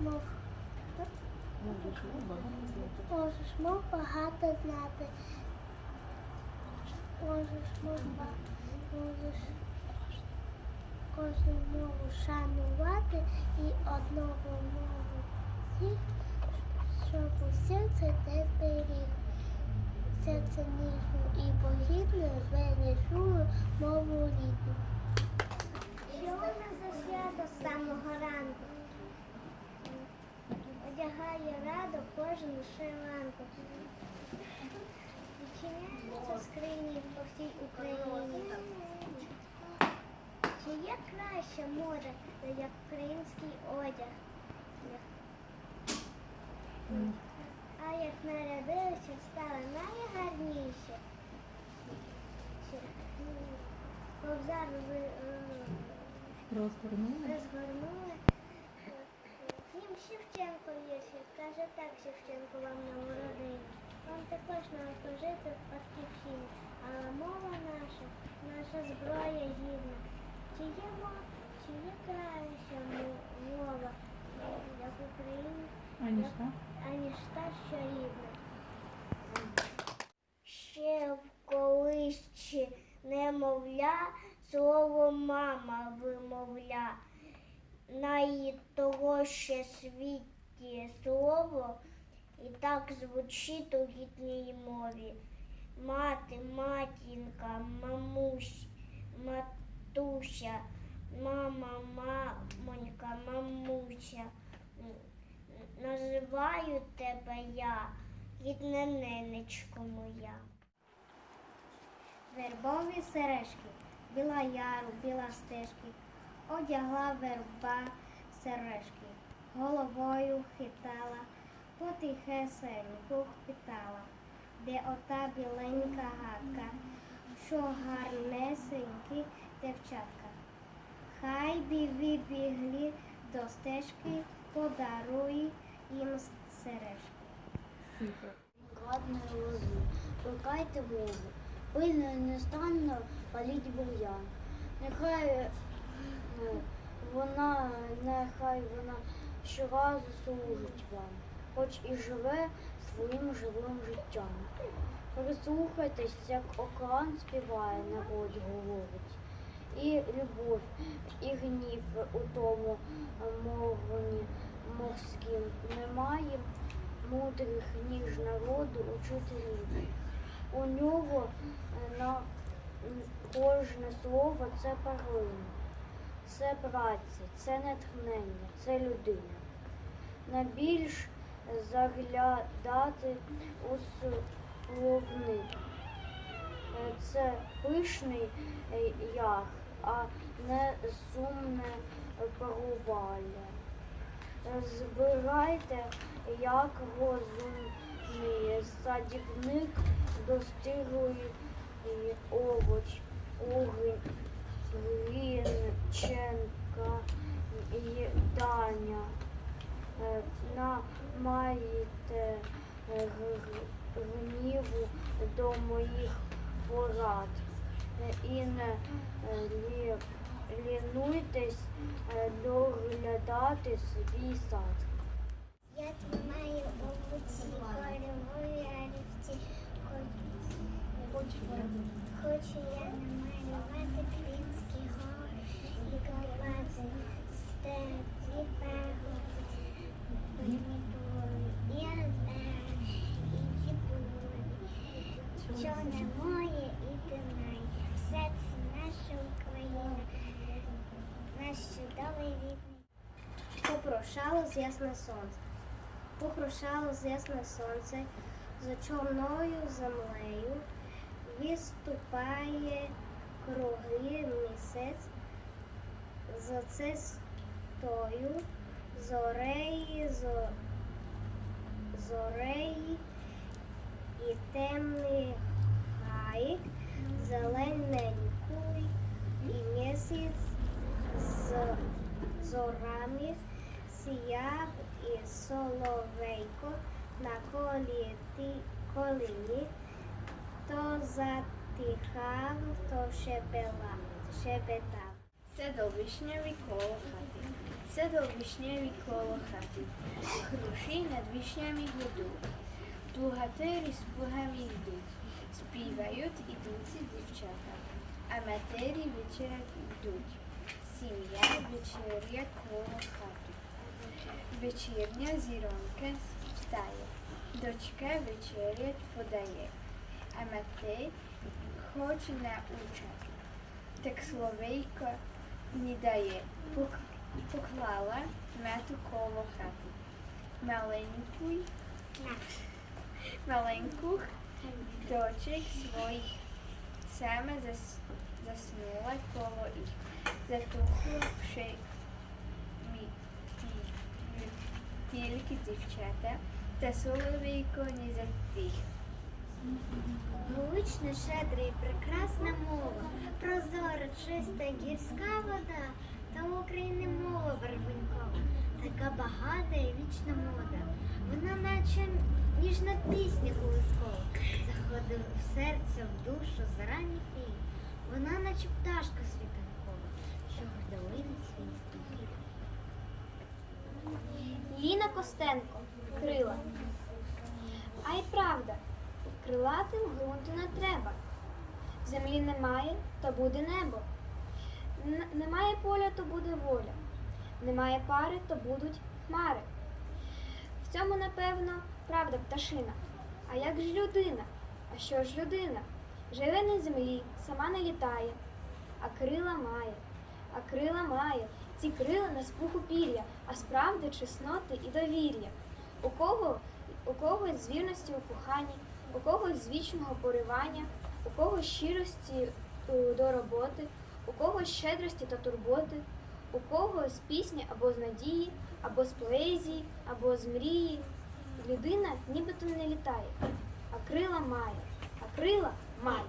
мов. Можеш мов багато знати. Можеш мов можеш кожну мову шанувати і одного мову всіх, щоб усе це не зберіг. Серце ніжну і богідну вирішую мову рідну. Що у нас за свято з самого ранку? Одягає радо кожен шиванку. Відчиняються скрині по всій Україні. Чи є краще море, як український одяг? А як нарядилися, стали ви, е, Розгорнули. розгорнули. Їм Шевченко є, каже так Шевченко вам на родині. Вам також треба служити в батьківщині, А мова наша, наша зброя гідна. Чи є мова, чи є краща мо- мова, як Україна, Аніж так? аніж та, що рідна? Ще в колись немовля слово мама вимовля. Найдорожче світі слово і так звучить у рідній мові. Мати, матінка, мамусь, матуся, мама, мамонька, мамуся. Називаю тебе я, рідна ненечко моя. Вербові сережки, біла яру, біла стежки, одягла верба сережки, головою хитала, потихесеньку питала, де ота біленька гадка, що гарнесенькі дівчатка. Хай би вибігли до стежки, подаруй їм сережки. Кладної лозу, плекайте мову, пильно нестанно паліть бур'ян. Нехай е, вона, нехай вона щоразу служить вам, хоч і живе своїм живим життям. Прислухайтесь, як океан співає, народ говорить. І любов, і гнів у тому мовленні морським немає мудрих ніж народу учителів. У нього на кожне слово це перлина, це праця, це натхнення, це людина. Найбільш заглядати у словник. Це пишний ях, а не сумне парувалля. Збирайте, як розумний садівник достиглий овоч, Грінченка і Даня. Е, Намаєте е, гніву до моїх порад Е, і не лінуйтесь доглядати свій сад. Я тримаю руці кольорові олівці. Хочу я намалювати Чорне моє і Дунай, все це наша Україна, наш чудовий. Попрошало з ясне сонце. Попрошало з ясне сонце, за чорною землею виступає круглий місяць, за це стою зореї, зо, зореї і темний гаїк, зелененький і місяць з зорами сіяв і соловейко на коліті, коліні, то затихав, то шепела, шепетав. Сидо вишневий коло хати, сидо вишневий коло хати, груші над вишнями гуду. Плугатирі з плугами йдуть, співають ідуть дівчата, а матері вечерять йдуть. Сім'я вечеря коло хати. Вечірня зіронка встає, дочка вечерять подає, а матей хоче научати. Так словейко Пок- поклала мету коло хати. Маленький маленьких дочек своїх саме зас, заснула коло їх. Ті, тільки дівчата, та соловейко не затих. Гучна, щедра і прекрасна мова, прозора, чиста, гірська вода, та в Україні мова вербенькова, така багата і вічна мода. Вона наче ніжна пісня колискова, заходить в серце, в душу зарані пій. Вона наче пташка світанкова, що гордовинить свій стрій. Ліна Костенко. Крила. А й правда, крилатим ґрунту не треба. Землі немає, то буде небо. Н- немає поля, то буде воля. Немає пари, то будуть хмари. В цьому, напевно, правда пташина. А як ж людина? А що ж людина? Живе на землі, сама не літає, а крила має, а крила має. Ці крила не з пуху пір'я, а з правди, чесноти і довір'я. У кого у когось з вірності у коханні, у когось з вічного поривання, у когось щирості е, до роботи, у когось щедрості та турботи, у когось з пісні або з надії, або з поезії, або з мрії. Людина нібито не літає, а крила має, а крила має.